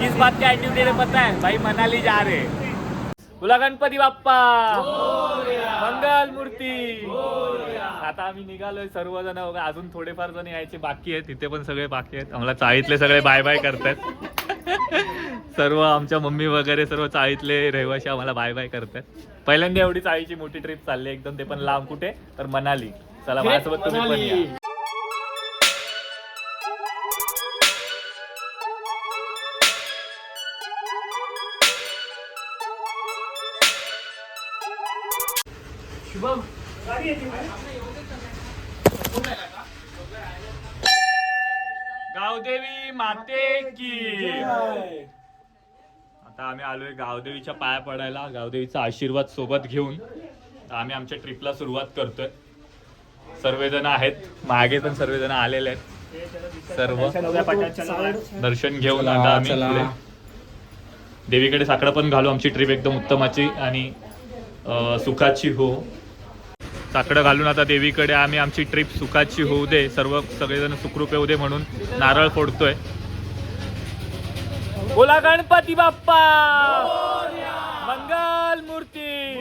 किस बात का एटीट्यूड है पता है? भाई मनाली जा रहे. बोला गणपती बाप्पा। मंगल मूर्ती आता आम्ही निघालोय सर्वजण अजून थोडेफार जण यायचे बाकी आहेत. तिथे पण सगळे बाकी आहेत. आम्हाला चाळीतले सगळे बाय बाय करतात सर्व आमच्या मम्मी वगैरे सर्व चाळीतले रहिवाशी आम्हाला बाय बाय करतात पहिल्यांदा एवढी चाळीची मोठी ट्रिप चालली एकदम ते पण लांब कुठे? तर मनाली. चला माझ्यासोबत तुम्ही पण या. गावदेवी माते की आता आम्ही आलोय गावदेवीच्या पाया पडायला गावदेवीचा आशीर्वाद सोबत घेऊन. आम्ही आमच्या ट्रिपला सुरुवात करतोय. सर्वजण आहेत. मागे पण सर्वजण आलेले आहेत. सर्व. दर्शन घेऊन आता आम्ही देवीकडे साकडं पण घालू आमची ट्रिप एकदम उत्तमाची आणि सुखाची हो. साकडं घालून आता देवीकडे आम्ही आमची ट्रिप सुखाची होऊ दे सर्व सगळेजण सुखरूप येऊ दे म्हणून नारळ फोडतोय. बोला गणपती बाप्पा! मंगल मूर्ती!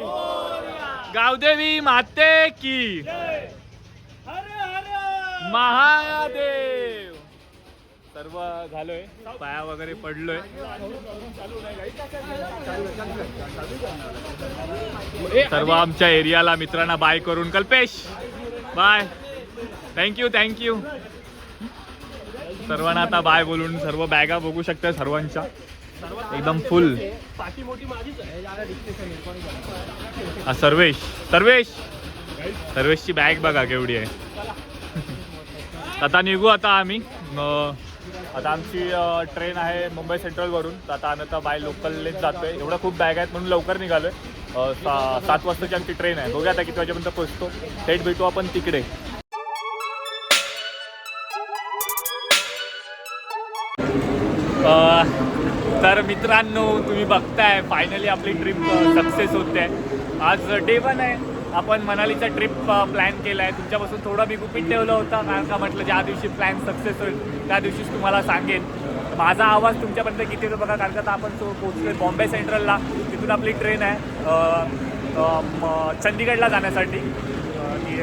गावदेवी माते की! महादेव! सर्व झालोय पाया वगैरे पडलोय. सर्व आमच्या एरियाला मित्रांना बाय करून. कल्पेश बाय. थँक्यू थँक्यू सर्वांना आता बाय बोलून सर्व बॅगा बघू शकता सर्वांच्या. एकदम फुल हा सर्वेश सर्वेश. सर्वेशची बॅग बघा केवढी आहे. आता निघू आता आम्ही. आता आमची ट्रेन आहे मुंबई सेंट्रलवरून तर आता आम्ही आता बाय लोकललेच जातोय. एवढं खूप बॅग आहेत म्हणून लवकर निघालोय. सा सात वाजताची आमची ट्रेन आहे. बघूया आता किती वाजेपर्यंत पोहोचतो. थेट भेटू आपण तिकडे. तर मित्रांनो तुम्ही बघताय फायनली आपली ट्रिप सक्सेस होते आज डे वन आहे. आपण मनालीचा ट्रिप प्लॅन केला आहे तुमच्यापासून थोडा मी गुपित ठेवलं होता. कारण का म्हटलं ज्या दिवशी प्लॅन सक्सेस होईल त्या दिवशीच तुम्हाला सांगेन. माझा आवाज तुमच्यापर्यंत किती येतो बघा. कारण का आपण तो पोहोचलो बॉम्बे सेंट्रलला तिथून आपली ट्रेन आहे. चंदीगडला जाण्यासाठी. ती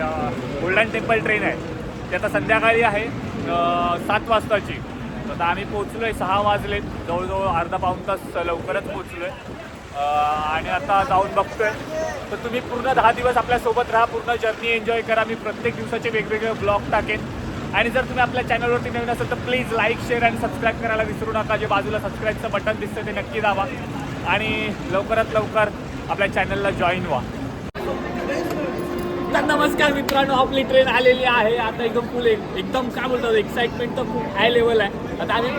गोल्डन टेम्पल ट्रेन आहे. ती आता संध्याकाळी आहे सात वाजताची. तर आता आम्ही आहे सहा वाजलेत जवळजवळ अर्धा पाऊण तास लवकरच पोचलो आहे आणि आता जाऊन बघतोय. तर तुम्ही पूर्ण दहा दिवस आपल्यासोबत राहा पूर्ण जर्नी एन्जॉय करा. मी प्रत्येक दिवसाचे वेगवेगळे ब्लॉग टाकेन. आणि जर तुम्ही आपल्या चॅनलवरती नवीन असेल तर प्लीज लाईक शेअर आणि सबस्क्राईब करायला विसरू नका. जे बाजूला सबस्क्राईबचं बटन दिसतं ते नक्की दाबा. आणि लवकरात लवकर आपल्या चॅनलला जॉईन व्हा. तर नमस्कार मित्रांनो आपली ट्रेन आलेली आहे. आता एकदम फुल एकदम काय बोलतात एक्साइटमेंट तर खूप हाय लेवल आहे. आता आम्ही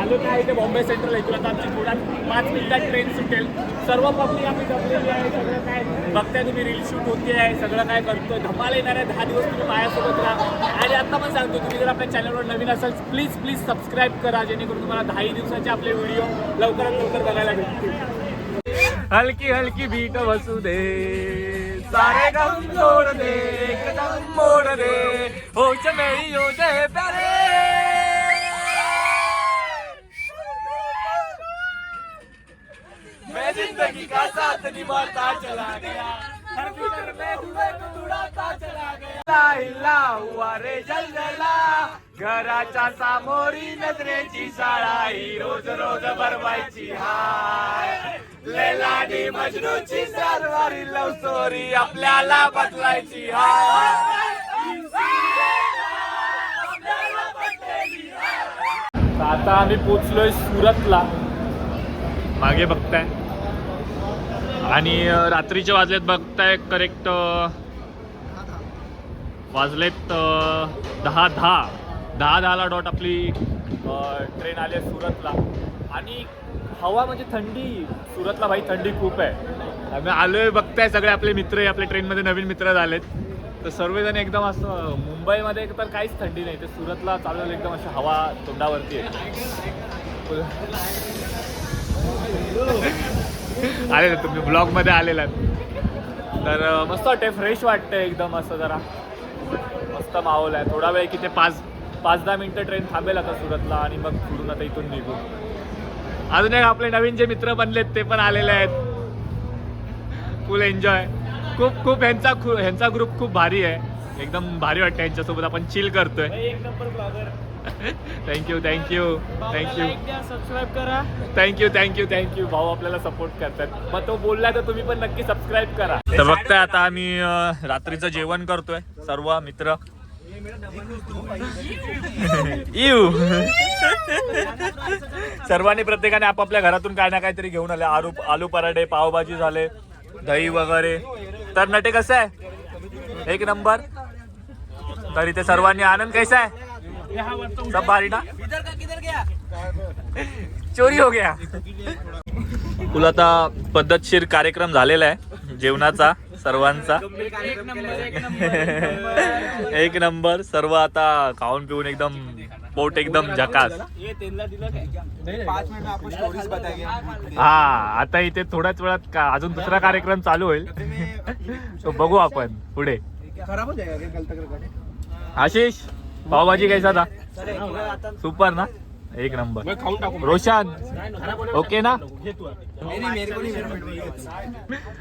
आलो काय इथे बॉम्बे सेंट्रल आहे. तुला आता आमची थोड्या पाच मिनिटात ट्रेन सुटेल. सर्व पब्लिक आम्ही जमलेली आहे सगळं काय बघताय तुम्ही रील शूट होती आहे सगळं काय करतोय. धमाल येणार आहे दहा दिवस तुम्ही माझ्यासोबत राहा. आणि आता पण सांगतो तुम्ही जर आपल्या चॅनलवर नवीन असाल प्लीज प्लीज सबस्क्राईब करा जेणेकरून तुम्हाला दहाही दिवसाचे आपले व्हिडिओ लवकरात लवकर बघायला भेटतील. हलकी हलकी बीट बसू दे सारे गम जोड़ दे एकदम मोड़ दे हो चमेली हो जय प्यारे मैं जिंदगी का साथ निभाता चला गया हर फिक्र में डूबे तो उड़ाता चला गया ला इला हुआ रे जलजला घराच्या सामोरी नजरेची शाळा ही रोज रोज भरवायची हाय. लेलाडी मजनूची सरवारी लव स्टोरी आपल्याला बदलायची हाय. आता आम्ही पोचलोय सुरतला. मागे बघताय. आणि रात्रीचे वाजलेत बघताय करेक्ट वाजलेत दहा दहा. दहा दहाला डॉट आपली ट्रेन आली आहे सुरतला. आणि हवा म्हणजे थंडी. सुरतला भाई थंडी खूप आहे. आम्ही आलोय बघताय सगळे आपले मित्र आपल्या ट्रेनमध्ये नवीन मित्र झालेत. तर सर्वजण एकदम असं मुंबईमध्ये तर काहीच थंडी नाही. तर सुरतला चालू एकदम अशी हवा तोंडावरती आहे. आलेलं तुम्ही ब्लॉगमध्ये आलेला तर मस्त वाटते फ्रेश वाटतंय एकदम असं जरा. मस्त माहोल आहे. थोडा वेळ किती पाच पाच दहा मिनटं ट्रेन थांबेल आता सुरतला आणि मग पुढून आता इथून निघू. अजून एक आपले नवीन जे मित्र बनलेत ते पण आलेले आहेत. फुल एन्जॉय खूप खूप ह्यांचा ह्यांचा ग्रुप खूप भारी आहे. एकदम भारी वाटतं यांच्यासोबत आपण चिल करतोय. एक number blogger thank you thank you thank you subscribe करा. Thank you thank you thank you भाऊ आपल्याला सपोर्ट करतात. मग तो बोलला तर तुम्ही पण नक्की सबस्क्राईब करा. तर बघताय आता आम्ही रात्रीचं जेवण करतोय. सर्व मित्र. इव. सर्वांनी प्रत्येकाने आपापल्या घरातून काय ना काहीतरी घेऊन आले. आलू आलू पराठे पावभाजी झाले दही वगैरे. तर नटे कसं आहे? एक नंबर. तर इथे सर्वांनी आनंद कैसा आहे? सब भारी ना? चोरी हो गया. तुला आता पद्धतशीर कार्यक्रम झालेला आहे. जेवणाचा सर्वांचा. एक नंबर. सर्व आता खाऊन पिऊन एकदम पोट एकदम झकास. हा आता इथे थोड्याच वेळात का अजून दुसरा कार्यक्रम चालू होईल. तो बघू आपण पुढे. खराब आशिष पावभाजी कैसा था सुपर ना? एक नंबर. रोशन. ओके ना?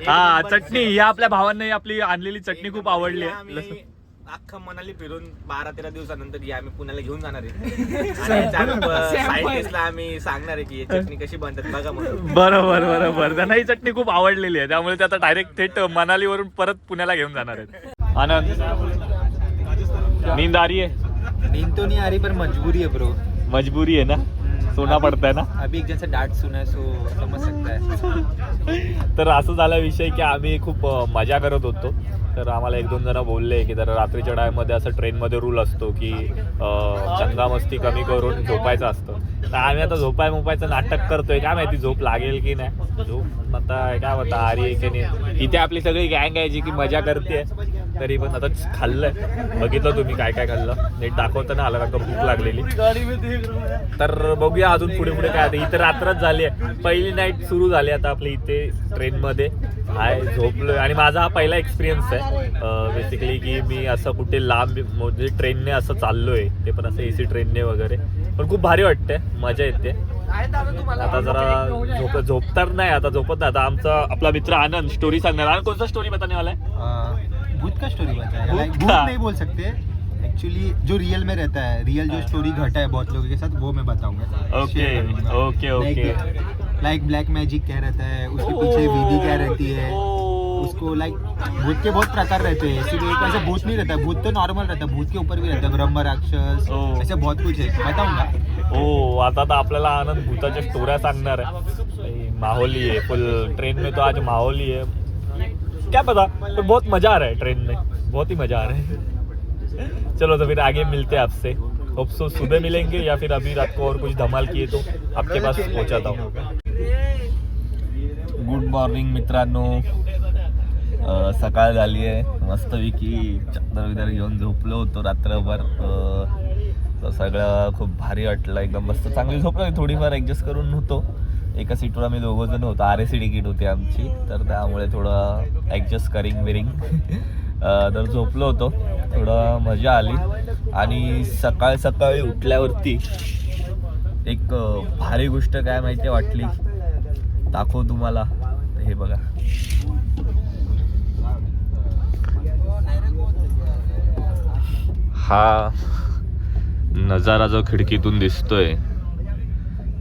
हा चटणी. ही आपल्या भावांनी आपली आणलेली चटणी खूप आवडली आहे. अख्खं मनाली फिरून बारा तेरा दिवसानंतर ही आम्ही पुण्याला घेऊन जाणार आहे. सायंटिस्टला आम्ही सांगणार आहे की ही चटणी कशी बनतात बघा म्हणून. बरोबर बरोबर. त्यांना ही चटणी खूप आवडलेली आहे. त्यामुळे ते आता डायरेक्ट थेट मनालीवरून परत पुण्याला घेऊन जाणार आहेत. आनंद. नींद आ रही है नींद तो नहीं आ रही पर मजबूरी है ब्रो मजबूरी है ना? सोना पडता है ना? अभी एक जैसे डांट सुना है सो समझ सकता है। तर असं झाला विषय की आम्ही खूप मजा करत होतो. तर आम्हाला एक दोन जण बोलले की जरा रात्रीच्या टायमध्ये असं ट्रेनमध्ये रूल असतो की मस्ती कमी करून झोपायचं असतं. तर आम्ही आता झोपाय मोपायचं नाटक करतोय. काय माहिती झोप लागेल की नाही? झोप आता काय होता आरी की नाही? इथे आपली सगळी गँग आहे जी की मजा करते. तरी पण आता खाल्लंय. बघितलं तुम्ही काय काय खाल्लं. नीट दाखवताना आला आलं का भूक लागलेली. तर बघूया अजून पुढे पुढे काय आता. इथे रात्रच झाली आहे. पहिली नाईट सुरू झाली आता आपली इथे ट्रेनमध्ये हाय झोपलोय. आणि माझा हा पहिला एक्सपिरियन्स आहे. बेसिकली की मी असं कुठे लांब म्हणजे ट्रेनने असं चाललोय. ते पण असं ए सी ट्रेनने वगैरे. पण खूप भारी वाटते मजा येते. आता जरा झोप झोप नाही. आता झोपत नाही. आता आमचा आपला मित्र आनंद स्टोरी सांगणार. आनंद कोणता स्टोरी बताने वाला आहे? भूत का स्टोरी बताया का? भूत नहीं बोल सकते। एक्चुअली जो रियल में रहता है रियल जो स्टोरी घटा है बहुत लोगों के साथ वो मैं बताऊंगा। Okay okay okay like black magic क्या रहता है उसके पीछे विधि क्या रहती है। उसको लाइक भूत के बहुत प्रकार रहते हैं। एक ऐसा भूत नहीं रहता भूत तो नॉर्मल रहता है भूत के ऊपर भी रहता है ब्रह्म राक्षस ओ. ऐसे बहुत कुछ है। बताऊंगा। ओ आता तर आपल्याला आनंद भूताच्या स्टोऱ्या सांगणार आहे. भाई, माहौली है फुल ट्रेन में तो आज माहौली है क्या पता? पर बहुत मजा आ रहा है ट्रेन में। बहुत ही मजा आ रहा है। चलो तो फिर आगे मिलते हैं आपसे। होप सो सुबह मिलेंगे या फिर अभी रात को और कुछ धमाल किए तो आपके पास पहुंचाता हूँ। गुड मॉर्निंग मित्रांनो। सकाळ झाली आहे। मस्तपैकी चक्कर विदर घेऊन झोपलो होतो रात्रभर। सगळं खूप भारी वाटलं. एकदम मस्त. चांगली झोपलं थोडीफार ॲडजस्ट करून होतो. एका सीटवर आम्ही दोघं जण होतो. आर एस सी तिकीट होती आमची. तर त्यामुळे थोडं ॲडजस्ट करिंग बिरिंग तर झोपलो होतो. थोडं मजा आली. आणि सकाळ सकाळी उठल्यावरती एक भारी गोष्ट काय माहिती वाटली? दाखव तुम्हाला. हे बघा. हा नजारा जो खिडकीतून दिसतोय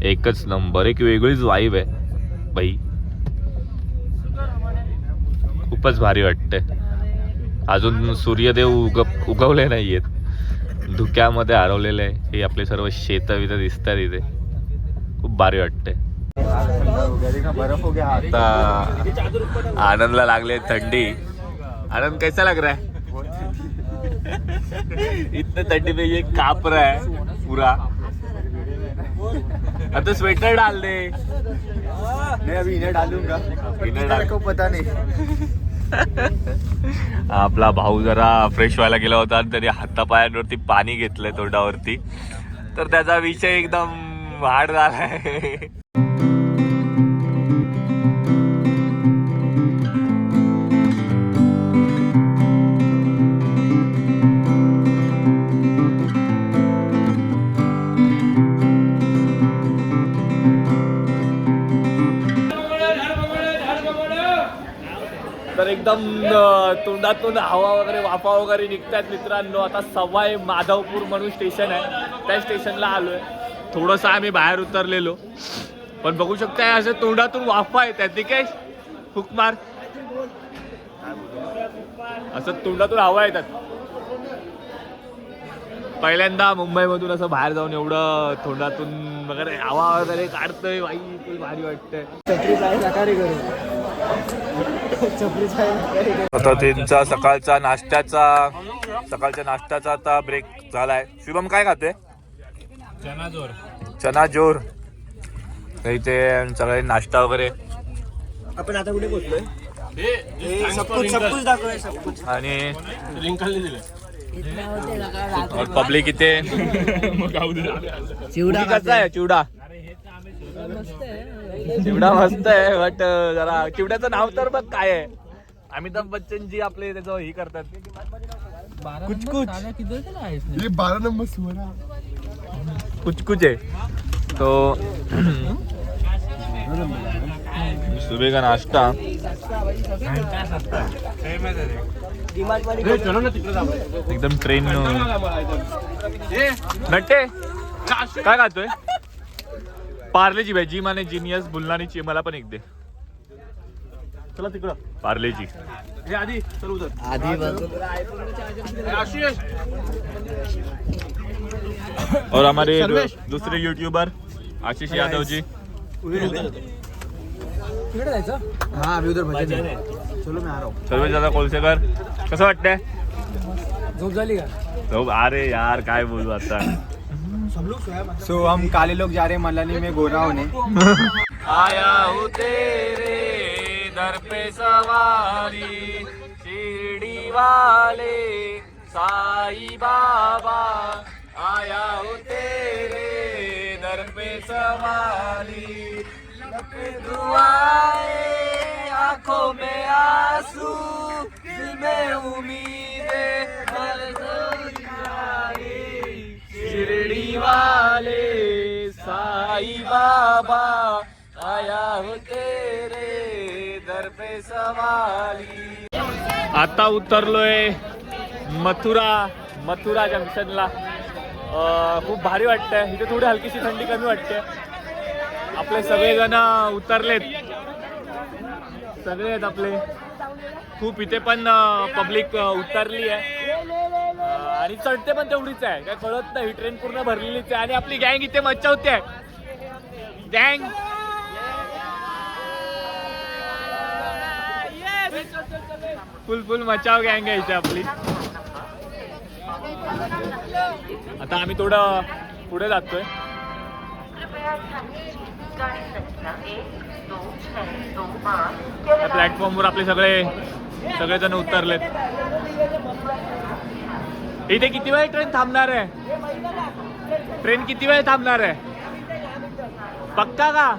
एकच नंबर एक वेगळीच वाईब आहे. बाई. खूपच भारी वाटते अजून सूर्यदेव उग उगवले नाहीयेत. धुक्यामध्ये हरवलेले आहे. हे आपले सर्व शेत वित दिसतात इथे. खूप भारी वाटते आता आनंदला लागले थंडी. आनंद कैसा लग रहा है? इतने थंडी में ये काप रहा है पूरा. अब तो स्वेटर डाल दे. मैं अभी इन्हें डालूंगा. इन्हें डाल- को पता नहीं. आपला भाऊ जरा फ्रेश व्हायला गेला होता आणि त्याने हातापायांवरती पाणी घेतलंय तोंडावरती. तर त्याचा विषय एकदम हार्ड झालाय. एकदम तोंडातून हवा वगैरे वाफा वगैरे निघतात मित्रांनो. आता सवाई माधवपूर म्हणून स्टेशन आहे. त्या स्टेशनला आलोय. थोडंसं आम्ही बाहेर उतरलेलो. पण बघू शकताय असं तोंडातून वाफा येतात. ते काय हुकमार असं तोंडातून हवा येतात. पहिल्यांदा मुंबईमधून असं बाहेर जाऊन एवढं तोंडातून वगैरे हवा वगैरे काढतोय बाई. भारी वाटतंय. आता त्यांचा सकाळचा नाश्त्याचा सकाळच्या नाश्त्याचा आता ब्रेक झालाय. शुभम काय खाते? चना जोर तर इथे सगळे नाश्ता वगैरे. आपण आता कुठे पोहोचलोय? सबकुच आणि पब्लिक इथे. चिवडा कसा आहे? चिवडा. चिवडा मस्त आहे बट जरा चिवड्याचं नाव तर बघ काय आहे. अमिताभ बच्चन जी आपले त्याचं हे करतात. कुछ कुछ. ये बारह नंबर सुअरा कुछ कुछ है तो सुबह का नाश्ता एकदम ट्रेन नट्टे काय खातोय? पार्लेजी भाई जी माने जिनियस बुलनानीची मला पण एक दे. चला तिकडं. पार्लेजी. हे आधी चल उधर और हमारे दूसरे यूट्यूबर आशीष यादव जी हाँ अभी उधर भजन चलो मैं आ रहा हूँ सर्व दादा कोलसेकर कसं वाटतंय? झोप झाली का? तो अरे यार काय बोलू आता? सो हम काले लोग जा रहे हैं मलानी में गोरा होने। आया हूँ तेरे दर पे सवारी शिरडी वाले साई बाबा। आया हूँ तेरे दर पे सवारी दुआए दुआएं आंखों में आंसू दिल में उम्मीदें शिर्डीवाले साई बाबा आया हो तेरे दर्पे सवाली। सवारी आता उतरलोय मथुरा मथुरा जंक्शनला. खूप भारी वाटतंय. इथे थोडी हलकीशी थंडी कमी वाटते. आपले सगळेजण उतरलेत. सगळे आहेत आपले. खूप इथे पण पब्लिक उतरली आहे आणि चढते पण तेवढीच आहे. काय कळत नाही ही ट्रेन पूर्ण भरलेलीच आहे. आणि आपली गँग इथे मज्जावते गँग फुल फुल मचाव गँग आहे इथे आपली. आता आम्ही थोडं पुढे जातोय. प्लॅटफॉर्मवर आपले सगळे सगळेजण उतरलेत. इथे किती वेळ ट्रेन थांबणार आहे? ट्रेन किती वेळ थांबणार आहे? पक्का का?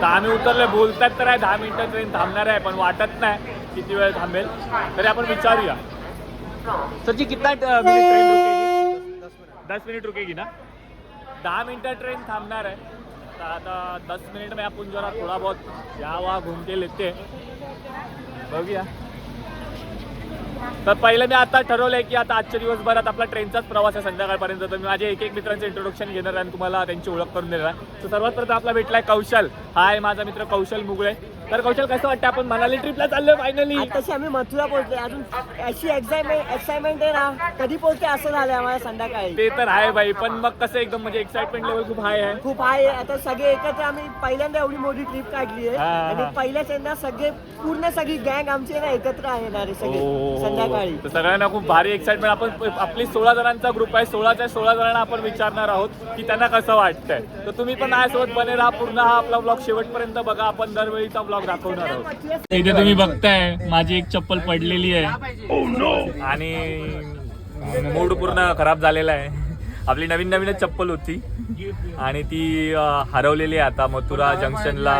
तर आम्ही उतरले बोलतात तर आहे दहा मिनिटं ट्रेन थांबणार आहे पण वाटत नाही किती वेळ थांबेल. तरी आपण विचारूया. सर जी कितना मिनिट ट्रेन रुकेगी? दस मिनिट रुकेगी ना? दहा मिनिटं ट्रेन थांबणार आहे. आता दस मिनिट में आपण जरा थोडा बहुत यावा वा घूम के लेते. बघूया. तर पहिलं मी आता ठरवलंय की आता आजच्या दिवसभरात आपला ट्रेनचाच प्रवास आहे संध्याकाळपर्यंत. तर मी माझे एक एक मित्रांचे इंट्रोडक्शन घेणार आहे आणि तुम्हाला त्यांची ओळख करून देणार आहे. तर सर्वात प्रथम आपला भेटलाय कौशल. हा आहे माझा मित्र कौशल मुगळे. तर कौशल कसं वाटतं आपण मनाली ट्रिपला चाललोय फायनली तशी आम्ही मथुरा पोहोचले अजून अशी एक्साइटमेंट एक्साइटमेंट आहे ना कधी पोहोचते असं झालंय आम्हाला संध्याकाळी. ते तर आहे बाई पण मग कसं एकदम म्हणजे एक्साइटमेंट लेवल खूप हाय आहे. खूप आहे. आता सगळे एकत्र आम्ही पहिल्यांदा एवढी मोठी ट्रिप काढली आहे हा, हा. आणि पहिल्याच यंदा सगळे पूर्ण सगळी गँग आमची आहे ना एकत्र आहे सगळे. हो. संध्याकाळी. तर सगळ्यांना खूप भारी एक्साइटमेंट आपण आपली सोळा जणांचा ग्रुप आहे. सोळाच्या सोळा जणांना आपण विचारणार आहोत की त्यांना कसं वाटतंय. तर तुम्ही पण माझ्यासोबत बने राहा पूर्ण हा आपला ब्लॉग शेवटपर्यंत बघा. आपण दरवेळीचा ब्लॉग दाखवणार आहोत. इथे तुम्ही बघताय माझी एक चप्पल पडलेली आहे. आणि मूड पूर्ण खराब झालेला आहे. आपली नवीन नवीनच चप्पल होती. आणि ती हरवलेली आहे आता मथुरा जंक्शनला.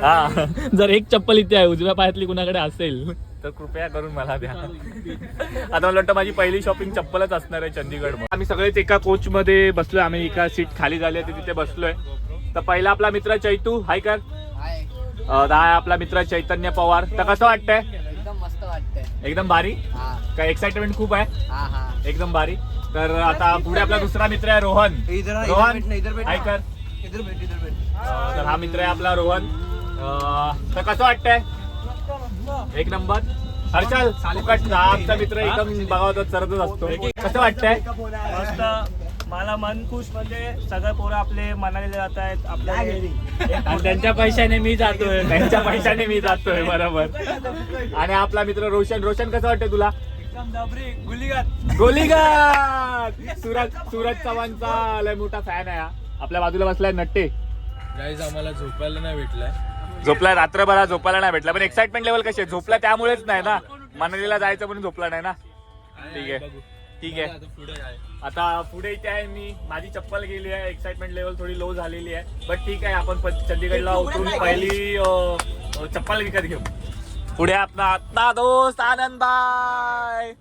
हा जर एक चप्पल इथे आहे उजव्या पायातली कुणाकडे असेल? तर कृपया करून मला द्या. आता मला वाटतं माझी पहिली शॉपिंग चप्पलच असणार आहे चंदीगड आम्ही सगळेच एका कोच मध्ये बसलोय. आम्ही एका सीट खाली झाली आहे तिथे बसलोय. तर पहिला आपला मित्र चैतू. हाय कर. आपला मित्र चैतन्य पवार. तर कसं वाटतंय? एकदम मस्त वाटतंय. एकदम भारी? हा. काय एक्साइटमेंट खूप आहे? एकदम भारी. तर आता पुढे आपला दुसरा मित्र आहे रोहन. रोहन हाय कर. तर हा मित्र आहे आपला रोहन. तर कसं वाटतंय? एक नंबर. हर्षल फुकट. आमचा मित्र एकदम बघावत चरतच असतो. कसं वाटतंय? मस्त. मला मन खुश म्हणजे सगळे पोरं आपले मनाले जात आहेत आपल्या आणि त्यांच्या पैशाने मी जातोय. त्यांच्या पैशाने मी जातोय बरोबर. आणि आपला मित्र रोशन. रोशन कसं वाटतंय तुला? गोलीगात. सूरज सूरज चव्हाणचा लय मोठा फॅन आहे हा. आपल्या बाजूला बसलाय नट्टे. गाईज आम्हाला झोपायला नाही भेटलाय. झोपला रात्रभरा झोपायला नाही भेटला. पण एक्साइटमेंट लेवल कशी आहे? झोपला त्यामुळेच नाही ना? मनालीला जायचं म्हणून झोपला नाही ना? ठीक आहे. ठीक आहे. आता पुढे इथे आहे मी. माझी चप्पल गेली आहे. एक्साइटमेंट लेवल थोडी लो झालेली आहे. बट ठीक आहे आपण चंदीगडला उतरून पहिली चप्पल विकत घेऊ. पुढे आपला आता दोस्त आनंद भाई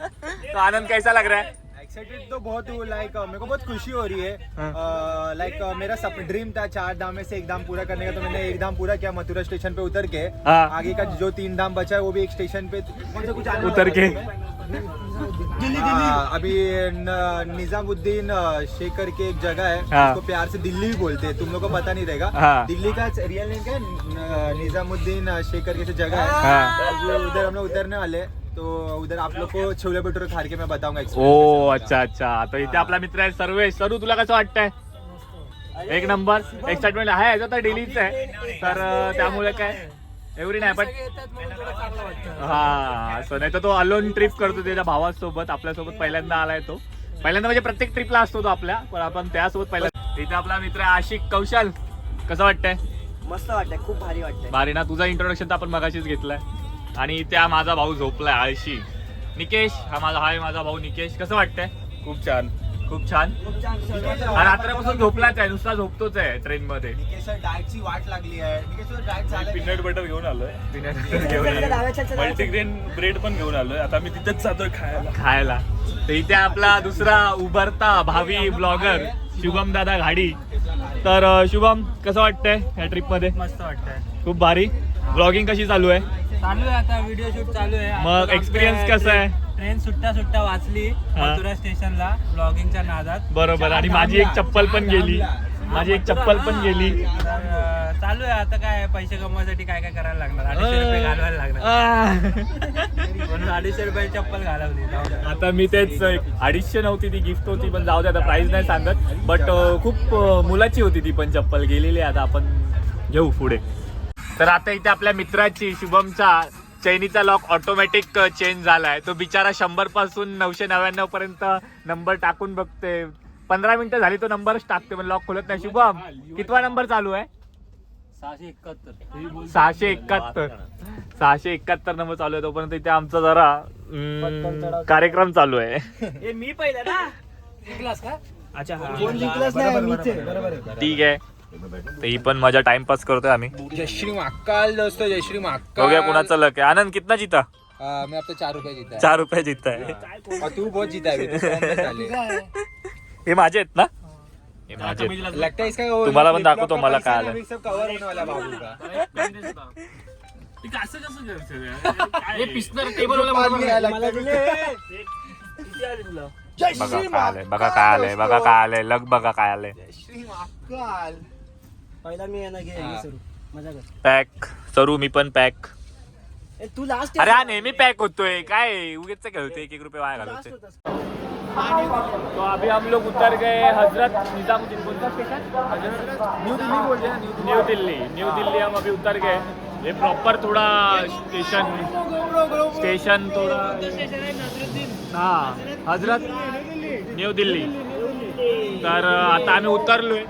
तो आनंद कैसा लग रहा है? एक्साइटेड तो बहुत हूँ लाइक मेरे को बहुत खुशी हो रही है लाइक मेरा सब ड्रीम था चार धाम में से एक धाम पूरा करने का तो मैंने एक धाम पूरा किया मथुरा स्टेशन पे उतर के हाँ। आगे का जो तीन धाम बचा है वो भी एक स्टेशन पे कुछ उतर के तुम्हें? हाँ, अभी निजामुद्दीन अ, शेख करके एक जगह है हाँ। उसको प्यार से दिल्ली भी बोलते हैं तुम लोग को पता नहीं रहेगा हाँ। दिल्ली का रियल नेम क्या है निजामुद्दीन शेख करके से जगह है हाँ। उधर हम लोग उतरने वाले हैं तो उधर आप लोग को छोले भटूरे खा के मैं बताऊंगा ओ अच्छा अच्छा. तर इथे आपला मित्र आहे सर्वेश. सरू तुला कसं वाटतंय? एक नंबर. एक्साइटमेंट आहे याचा तर डेलीच आहे. तर त्यामुळे काय? एवढी नाही पण हा असं नाही तर तो अलोन ट्रिप करतो त्याच्या भावासोबत आपल्यासोबत पहिल्यांदा आलाय तो. पहिल्यांदा म्हणजे प्रत्येक ट्रिपला असतो तो आपल्या पण आपण त्यासोबत पहिल्यांदा इथे आपला मित्र आहे आशिक कौशल. कसं वाटतंय? मस्त वाटतंय खूप भारी वाटतंय. बारी ना तुझा इंट्रोडक्शन तर आपण मगाशीच घेतलाय. आणि त्या माझा भाऊ झोपलाय आळशी. निकेश हा माझा हाय माझा भाऊ निकेश. कसं वाटतंय? खूप छान. खूप छान. हा रात्रपासून झोपलाच आहे नुसता झोपतोच आहे ट्रेन मध्ये डाएटची वाट लागली आहे. निकेश्वर डाएट झालं पीनट बटर घेऊन आलोय. डाव्याच्या मल्टीग्रेन ब्रेड पण घेऊन आलोय. आता मी तिथेच जातोय खायला. खायला. तर इथे आपला दुसरा उभरता भावी ब्लॉगर शुभम दादा घाडी. तर शुभम कसं वाटतंय या ट्रिपमध्ये? मस्त वाटतंय. खूप भारी. ब्लॉगिंग कशी चालू आहे? चालू आहे आता व्हिडिओ शूट चालू आहे. मग experience कसं आहे? ट्रेन सुट्टा सुट्टा वाचली. मथुरा स्टेशनला ब्लॉगिंगच्या नादात. बरोबर. आणि माझी एक चप्पल पण गेली. माझी एक चप्पल पण गेली. चालू आहे आता काय पैसे कमवायसाठी काय काय करायला लागणार? अडीचशे रुपये घालवायला लागणार. म्हणून अडीचशे रुपये चप्पल घालवली. आता मी तेच अडीचशे नव्हती ती गिफ्ट होती पण जाऊ दे आता प्राइस नाही सांगत. बट खूप मुलाची होती ती पण चप्पल. गेलेली आहे आता आपण घेऊ पुढे. तर आता इथे आपल्या मित्राची शुभमचा चैनीचा लॉक ऑटोमॅटिक चेंज झालाय. तो बिचारा शंभरपासून नऊशे नव्याण्णव पर्यंत नंबर टाकून बघते पंधरा मिनिटं झाली तो नंबरच टाकते पण लॉक खोलत नाही. शुभम कितवा नंबर चालू आहे? सहाशे एकाहत्तर. सहाशे एकाहत्तर. नंबर चालू आहे तोपर्यंत इथे आमचा जरा कार्यक्रम चालू आहे. हे मी पहिलं ना? अच्छा हा. कोण जिंकलंच नाही मीच आहे बरोबर आहे. ठीक आहे. तर ही पण मजा टाइमपास करतोय आम्ही. जय श्री महाकाल दोस्तों जय श्री महाकाल बघूया कुणाचं लक आहे. आनंद कितना जीता? आ, मैं अब तो चार रुपए जीता है चार रुपये जीता आहे और तू बहुत जीता है अभी, तू कम में डाले। हे माझे आहेत ना? हे माझे आहेत. लगता है इसका वो तुम्हाला पण flip-flop दाखवतो का मला पैसा काय आलं. अभी सब कवर होने वाला है बाबू का? पाच घ्यायला लागतं. बघा काय? आलंय बघा काय आलंय बघा काय आलंय लक बघा काय आलंय श्री महाकाल पहिला मी यांना घे हे. सुरू. मजा कर. पॅक सरू मी पण पॅक ए, तू लास्ट अरे हा नेहमी पॅक होतोय. काय? उगेच खेळतोय एक एक रुपये वाया घालवते तो अभी हम लोग उतर गए हजरत निजामुद्दीन कौन सा स्टेशन न्यू दिल्ली बोल रहे हैं न्यू दिल्ली। न्यू दिल्ली हम अभी उतर गए। ये प्रॉपर थोड़ा स्टेशन स्टेशन थोड़ा हाँ। हजरत न्यू दिल्ली। तर आता आम्ही उतरलोय।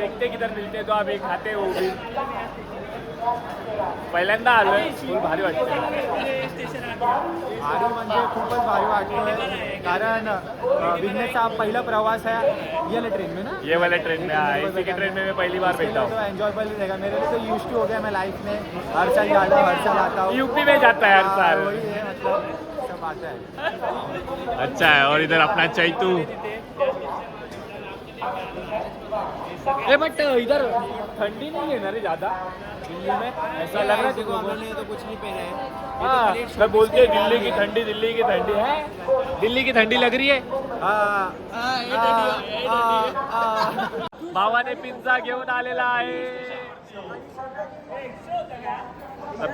देखते किधर मिलते तो अभी खाते हो भी पहिल्यांदा आलोय फुल भारी वाटतं भारी म्हणजे खूपच भारी वाटतोय कारण बिझनेसचा पहिला प्रवास आहे ये ट्रेन में ना ये वाले ट्रेन में आया इसी के ट्रेन में मैं पहली बार बैठा हूँ एंजॉयबल रहेगा मेरे लिए तो यूज़ टू हो गया मैं लाइफ में हर साल जाता हर साल आता हूँ यूपी में जाता है हर साल वही है मतलब सब आता है अच्छा है, और इधर अपना चैतू। ए बट इधर ठंडी नहीं है ना रे ज्यादा? दिल्ली में ऐसा लग रहा है देखो तो कुछ नहीं पहना है। हाँ मैं बोलते हैं दिल्ली की ठंडी दिल्ली की ठंडी है। दिल्ली की ठंडी लग रही है? भावाने पिझ्झा घेऊन आलेला आहे।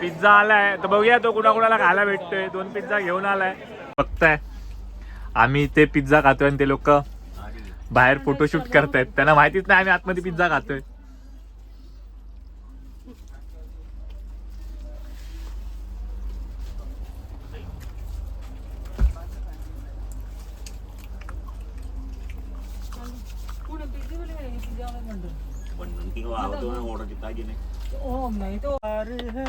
पिझ्झा आलाय. तर बघूया तो कुणाकुणाला खायला भेटतोय. दोन पिझ्झा घेऊन आलाय. बघताय. आम्ही ते पिझ्झा खातोय आणि ते लोक बाहेर फोटोशूट करतायत. त्यांना माहितीच नाही आम्ही आतमध्ये पिझ्झा खातोय. प्यार है.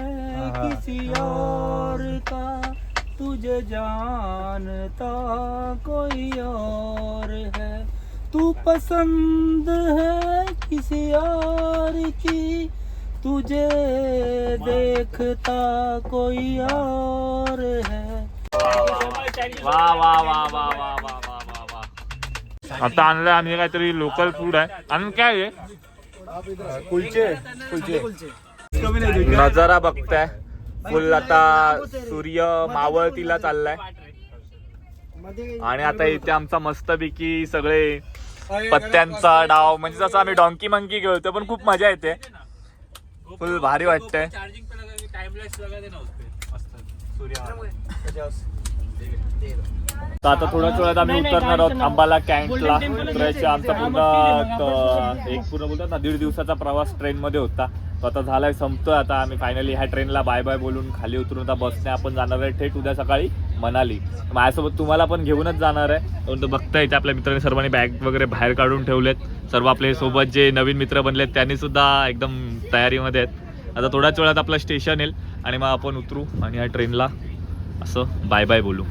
किसी और का तुझे जानता कोई और है। तू पसंद है किसी और की तुझे देखता कोई और है। वा वा वा वा वा वा वा वा वा आता आणलं आम्ही काहीतरी लोकल फूड आहे. आणि काय आहे? कुलचे कुलचे. नजारा बघताय. फुल आता सूर्य मावळतीला चाललाय. आणि आता इथे आमचा मस्तपैकी सगळे पत्त्यांचा डाव म्हणजे जसं आम्ही डॉंकी मंकी खेळतो पण खूप मजा येते. फुल भारी वाटतंय. टाइम लगा सूर्य तर आता थोड्याच वेळात आम्ही उतरणार आहोत. अंबाला कॅन्टला उतरायचे. आमचा पूर्ण त- एक पूर्ण बोलतात ना दीड दिवसाचा प्रवास ट्रेन मध्ये होता. तो आता झालाय संपतोय. आता आम्ही फायनली ह्या ट्रेनला बाय बाय बोलून खाली उतरून आता बसने आपण जाणार आहे. थेट उद्या सकाळी मनाली. माझ्यासोबत तुम्हाला पण घेऊनच जाणार आहे. परंतु बघता इथे आपल्या मित्रांनी सर्वांनी बॅग वगैरे बाहेर काढून ठेवलेत. सर्व आपले सोबत जे नवीन मित्र बनलेत त्यांनी सुद्धा एकदम तयारीमध्ये आहेत. आता थोड्याच वेळात आपलं स्टेशन येईल आणि मग आपण उतरू आणि ह्या ट्रेनला असं बाय बाय बोलू.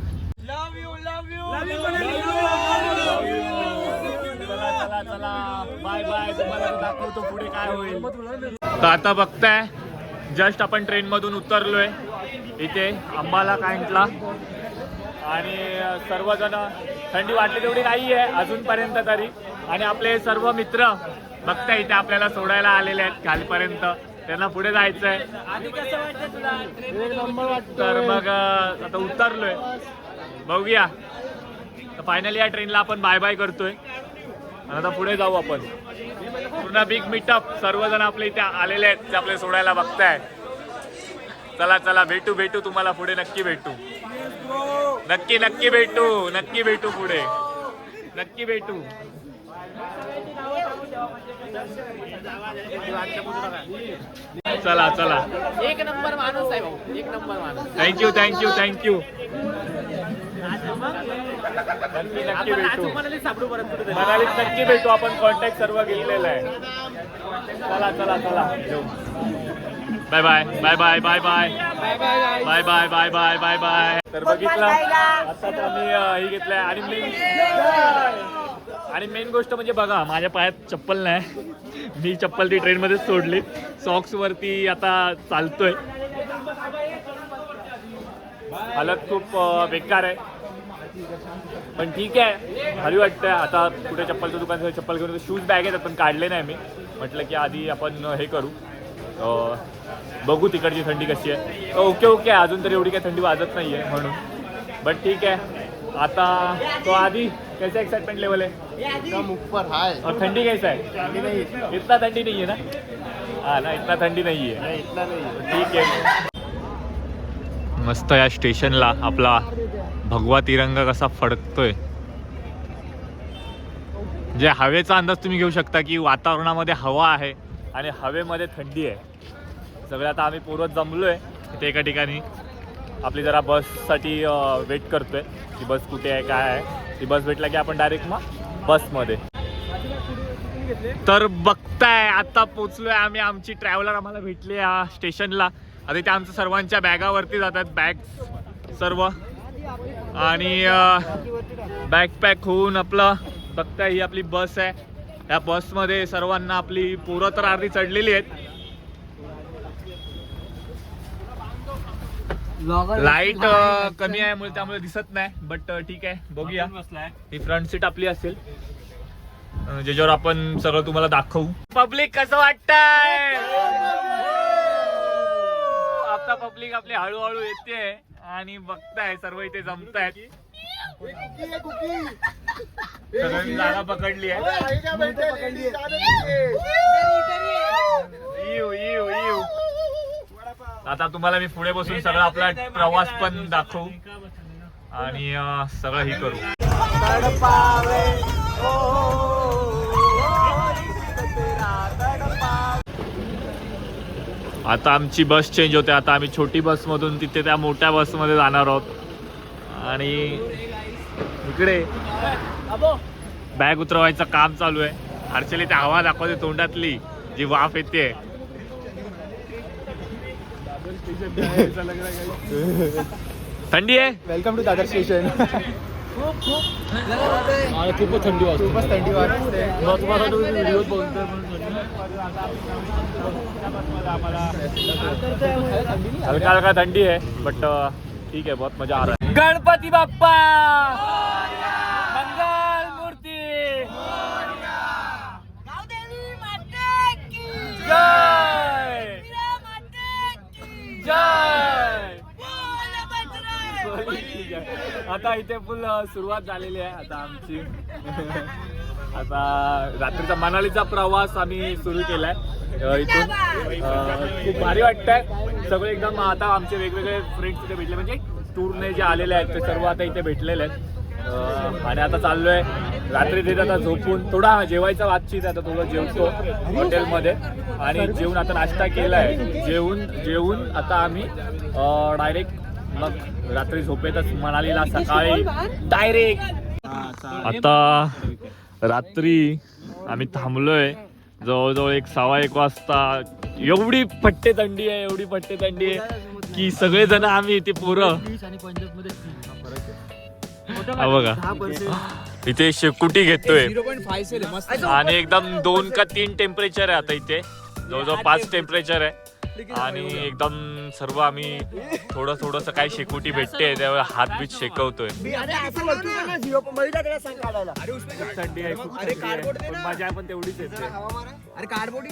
बाय बाय तुम्हाला दाखवतो पुढे काय होईल. तर आता बघताय जस्ट आपण ट्रेन मधून उतरलोय. इथे अंबाला कॅन्टला आणि सर्वजण थंडी वाटली तेवढी नाही आहे अजूनपर्यंत तरी. आणि आपले सर्व मित्र बघताय इथे आपल्याला सोडायला आलेले आहेत खालीपर्यंत. त्यांना पुढे जायचंय. तर मग आता उतरलोय. बघूया. तर फायनली या ट्रेनला आपण बाय बाय करतोय. आता पुढे जाऊ आपण. पूर्ण बिग मीटअप सर्वजण आपले इथे आलेले आहेत ते आपले सोडायला बघताय. चला चला भेटू भेटू तुम्हाला पुढे नक्की भेटू. नक्की नक्की भेटू नक्की भेटू पुढे. नक्की भेटू. चला चला. एक नंबर माणूस आहे भाऊ एक नंबर माणूस. थँक्यू थँक्यू थँक्यू नक्की नक्की भेटू मनालीत नक्की भेटू. आपण कॉन्टॅक्ट सर्व घेतलेला आहे. चला चला चला. Bye bye bye bye bye bye bye bye bye bye bye bye तर बघितलं आता तर आम्ही हे घेतलंय. आणि मेन आणि मेन गोष्ट म्हणजे बघा माझ्या पायात चप्पल नाही. मी चप्पल ती ट्रेन मध्येच सोडली. सॉक्स वरती आता चालतोय. हालत खूप बेकार आहे. पण ठीक आहे. भारी वाटतंय. आता कुठे चप्पलचं दुकान चप्पल घेऊन शूज बॅग आहेत पण काढले नाही मी म्हटलं की आधी आपण हे करू. बघू तिकडची थंडी कशी आहे. ओके ओके अजून तरी एवढी काही थंडी वाजत नाही आहे म्हणून. बट ठीक आहे. आता तो आधी कैसा एक्साइटमेंट लेवल है एकदम ऊपर हाय और ठंडी कैसा है इतना ठंडी नहीं है ना? हाँ ना इतना ठंडी नहीं है इतना नाही ठीक आहे. मस्त या स्टेशनला आपला भगवा तिरंगा कसा फडकतोय. जे हवेचा अंदाज तुम्ही घेऊ शकता की वातावरणामध्ये हवा आहे आणि हवेमध्ये थंडी आहे. सगळे आता आम्ही पूर्वच आहे इथे एका ठिकाणी. आपली जरा बससाठी वेट करतोय की बस कुठे आहे काय आहे. ती बस भेटला की आपण डायरेक्ट मग बसमध्ये. तर बघताय आता पोचलोय आम्ही. आमची ट्रॅव्हलर आम्हाला भेटली या स्टेशनला आता इथे आमच्या सर्वांच्या बॅगावरती जातात. बॅग सर्व. आणि बॅग पॅक होऊन आपलं बघताय ही आपली बस आहे. या बसमध्ये सर्वांना आपली पोरं तर अर्धी चढलेली आहेत. लाइट कमी आहे मुळे त्यामुळे दिसत नाही बट ठीक आहे बघूया. ही फ्रंट सीट आपली असेल. ज्याच्यावर आपण सर्व तुम्हाला दाखवू. पब्लिक कसं वाटतंय? आता पब्लिक आपली हळूहळू येते. आणि बघताय सर्व इथे जमतायत. सगळ्यांनी जागा पकडली आहे. येऊ येऊ येऊ आता तुम्हाला मी पुढे बसून सगळं आपला प्रवास पण दाखवू. आणि सगळं ही करू. आता आमची बस चेंज होते. आता आम्ही छोटी बसमधून तिथे त्या मोठ्या बसमध्ये जाणार आहोत. आणि इकडे बॅग उतरवायचं काम चालू आहे. हर्षली ते हवा दाखवते तोंडातली. जी वाफ येते. थंडी आहे? वेलकम टू दादर स्टेशन खूपच थंडी वाजते खूपच थंडी वाजते मग तुम्हाला व्हिडिओ बोलतोय हलका हलका थंडी है बट ठीक है बहुत मज़ा आ रहा है। गणपति बाप्पा! ठीक आहे. आता इथे फुल सुरुवात झालेली आहे आता आमची. आता रात्रीचा मनालीचा प्रवास आम्ही सुरू केलाय इथून. खूप भारी वाटतंय. सगळे एकदम आता आमचे वेगवेगळे फ्रेंड्स इथे भेटले. म्हणजे टूरने जे आलेले आहेत ते सर्व आता इथे भेटलेले आहेत. आणि आता चाललोय रात्री तिथे आता झोपून. थोडा जेवायचा वातचीत आहे, आता थोडं जेवतो हॉटेलमध्ये आणि जेवून आता नाश्ता केलाय. जेवून जेवून आता आम्ही डायरेक्ट मग रात्री झोपेतच मनालीला सकाळी डायरेक्ट. आता रात्री आम्ही थांबलोय. जवळजवळ एक सव्वा एक वाजता. एवढी पट्टे थंडी आहे एवढी पट्टे थंडी आहे की सगळेजण आम्ही इथे पोरं. बघा. इथे शेकुटी घेतोय. आणि एकदम दोन का तीन टेम्परेचर आहे आता इथे. जवळजवळ पाच टेम्परेचर आहे. आणि एकदम सर्व आम्ही थोडं थोडंसं काय शेकुटी भेटते त्यावेळी हात बीत शेकवतोय. थंडी आहे खूप थंडी आहे. पण मजा पण तेवढीच येते. अरे कार्डबोर्ड